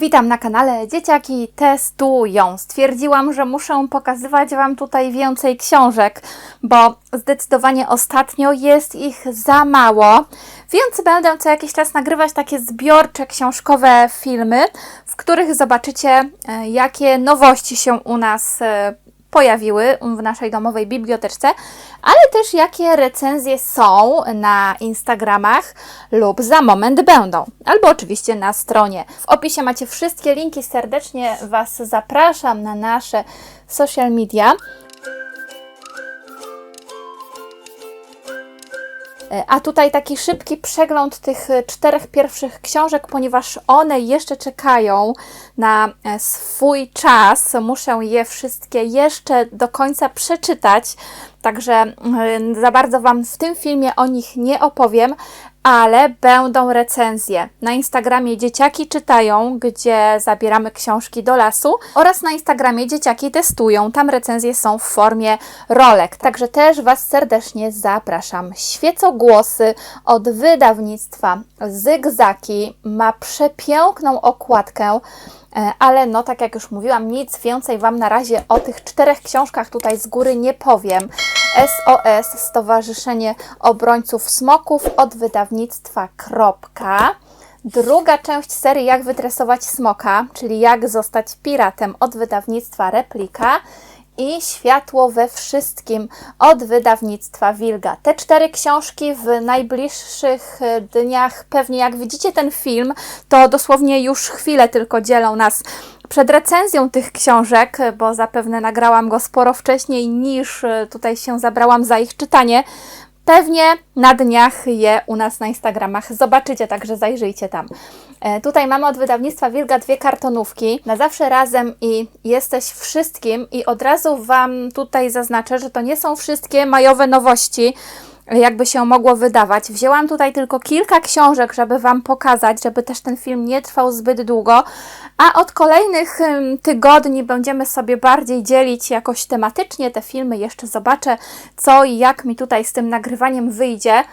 Witam na kanale Dzieciaki Testują. Stwierdziłam, że muszę pokazywać Wam tutaj więcej książek, bo zdecydowanie ostatnio jest ich za mało, więc będę co jakiś czas nagrywać takie zbiorcze książkowe filmy, w których zobaczycie, e, jakie nowości się u nas e, pojawiły w naszej domowej biblioteczce, ale też jakie recenzje są na Instagramach lub za moment będą, albo oczywiście na stronie. W opisie macie wszystkie linki, serdecznie Was zapraszam na nasze social media. A tutaj taki szybki przegląd tych e, czterech pierwszych książek, ponieważ one jeszcze czekają na e, swój czas. Muszę je wszystkie jeszcze do końca przeczytać, także mm, za bardzo Wam w tym filmie o nich nie opowiem, ale będą recenzje. Na Instagramie Dzieciaki czytają, gdzie zabieramy książki do lasu oraz na Instagramie Dzieciaki testują. Tam recenzje są w formie rolek. Także też Was serdecznie zapraszam. Świecogłosy od wydawnictwa Zygzaki ma przepiękną okładkę. E, Ale no, tak jak już mówiłam, nic więcej Wam na razie o tych czterech książkach tutaj z góry nie powiem. SOS Stowarzyszenie Obrońców Smoków od wydawnictwa Kropka. Druga część serii Jak wytresować smoka, czyli Jak zostać piratem od wydawnictwa Replika i Światło we wszystkim od wydawnictwa Wilga. Te cztery książki w najbliższych e, dniach, pewnie jak widzicie ten film, to dosłownie już chwilę tylko dzielą nas przed recenzją tych książek, bo zapewne nagrałam go sporo wcześniej niż e, tutaj się zabrałam za ich czytanie. Pewnie na dniach je u nas na Instagramach zobaczycie, także zajrzyjcie tam. E, Tutaj mamy od wydawnictwa Wilga dwie kartonówki, na zawsze razem i jesteś wszystkim i od razu Wam tutaj zaznaczę, że to nie są wszystkie majowe nowości, jakby się mogło wydawać. Wzięłam tutaj tylko kilka książek, żeby Wam pokazać, żeby też ten film nie trwał zbyt długo, a od kolejnych tygodni będziemy sobie bardziej dzielić jakoś tematycznie te filmy. Jeszcze zobaczę, co i jak mi tutaj z tym nagrywaniem wyjdzie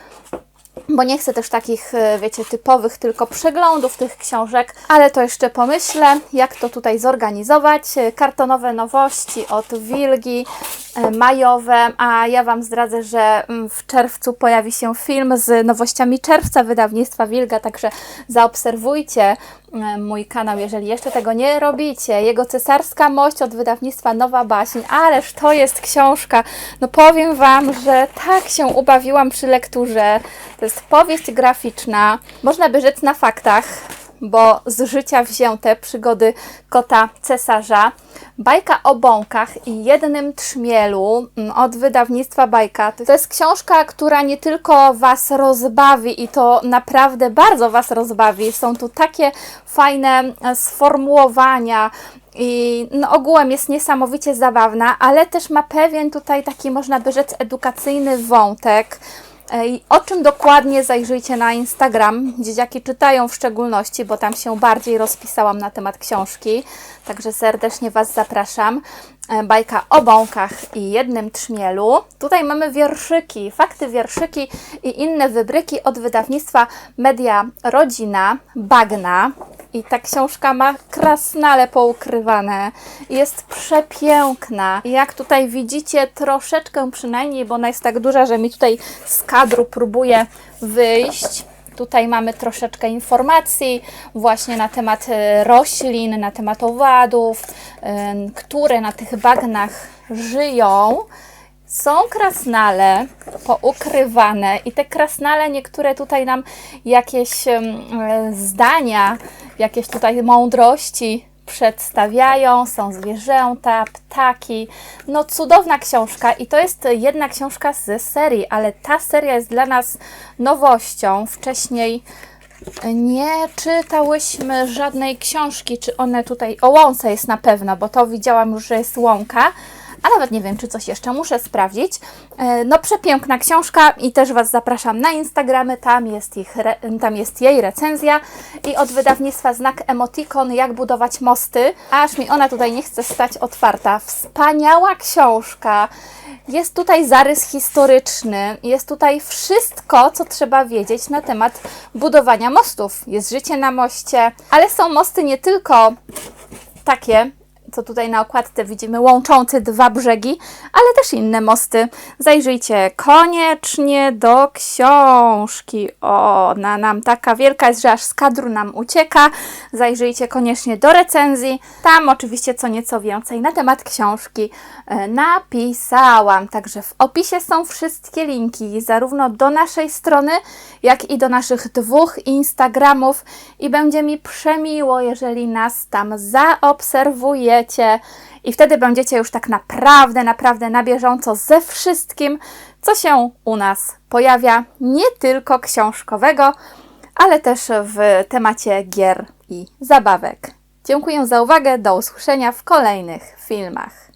bo nie chcę też takich, e, wiecie, typowych tylko przeglądów tych książek, ale to jeszcze pomyślę, jak to tutaj zorganizować. E, Kartonowe nowości od Wilgi, majowe, a ja Wam zdradzę, że mm, w czerwcu pojawi się film z nowościami czerwca wydawnictwa Wilga, także zaobserwujcie e, mój kanał, jeżeli jeszcze tego nie robicie. Jego cesarska mość od wydawnictwa Nowa Baśń, ależ to jest książka. No powiem Wam, że tak się ubawiłam przy lekturze. To jest powieść graficzna, można by rzec na faktach, bo z życia wzięte przygody kota cesarza. Bajka o bąkach i jednym trzmielu mm, od wydawnictwa Bajka. To jest książka, która nie tylko Was rozbawi i to naprawdę bardzo Was rozbawi. Są tu takie fajne e, sformułowania, i no, ogółem jest niesamowicie zabawna, ale też ma pewien tutaj taki, można by rzec, edukacyjny wątek. O czym dokładnie zajrzyjcie na Instagram. Dzieciaki czytają w szczególności, bo tam się bardziej rozpisałam na temat książki. Także serdecznie Was zapraszam. E, Bajka o bąkach i jednym trzmielu. Tutaj mamy wierszyki, fakty wierszyki i inne wybryki od wydawnictwa Media Rodzina, Bagna. I ta książka ma krasnale poukrywane. Jest przepiękna. Jak tutaj widzicie, troszeczkę przynajmniej, bo ona jest tak duża, że mi tutaj z kadru próbuje wyjść. Tutaj mamy troszeczkę informacji właśnie na temat e, roślin, na temat owadów, e, które na tych bagnach żyją. Są krasnale poukrywane i te krasnale niektóre tutaj nam jakieś e, zdania, jakieś tutaj mądrości przedstawiają, są zwierzęta, ptaki. No cudowna książka i to jest jedna książka z serii, ale ta seria jest dla nas nowością. Wcześniej nie czytałyśmy żadnej książki, czy one tutaj, o łące jest na pewno, bo to widziałam już, że jest łąka, a nawet nie wiem, czy coś jeszcze muszę sprawdzić. E, No przepiękna książka i też Was zapraszam na Instagramy, tam jest, ich, tam jest jej recenzja i od wydawnictwa Znak Emotikon, jak budować mosty, aż mi ona tutaj nie chce stać otwarta. Wspaniała książka. Jest tutaj zarys historyczny, jest tutaj wszystko, co trzeba wiedzieć na temat budowania mostów. Jest życie na moście, ale są mosty nie tylko takie, co tutaj na okładce widzimy, łączące dwa brzegi, ale też inne mosty. Zajrzyjcie koniecznie do książki. O, ona nam taka wielka jest, że aż z kadru nam ucieka. Zajrzyjcie koniecznie do recenzji. Tam oczywiście co nieco więcej na temat książki e, napisałam. Także w opisie są wszystkie linki, zarówno do naszej strony, jak i do naszych dwóch Instagramów. I będzie mi przemiło, jeżeli nas tam I wtedy będziecie już tak naprawdę, naprawdę na bieżąco ze wszystkim, co się u nas pojawia, nie tylko książkowego, ale też w temacie gier i zabawek. Dziękuję za uwagę, do usłyszenia w kolejnych filmach.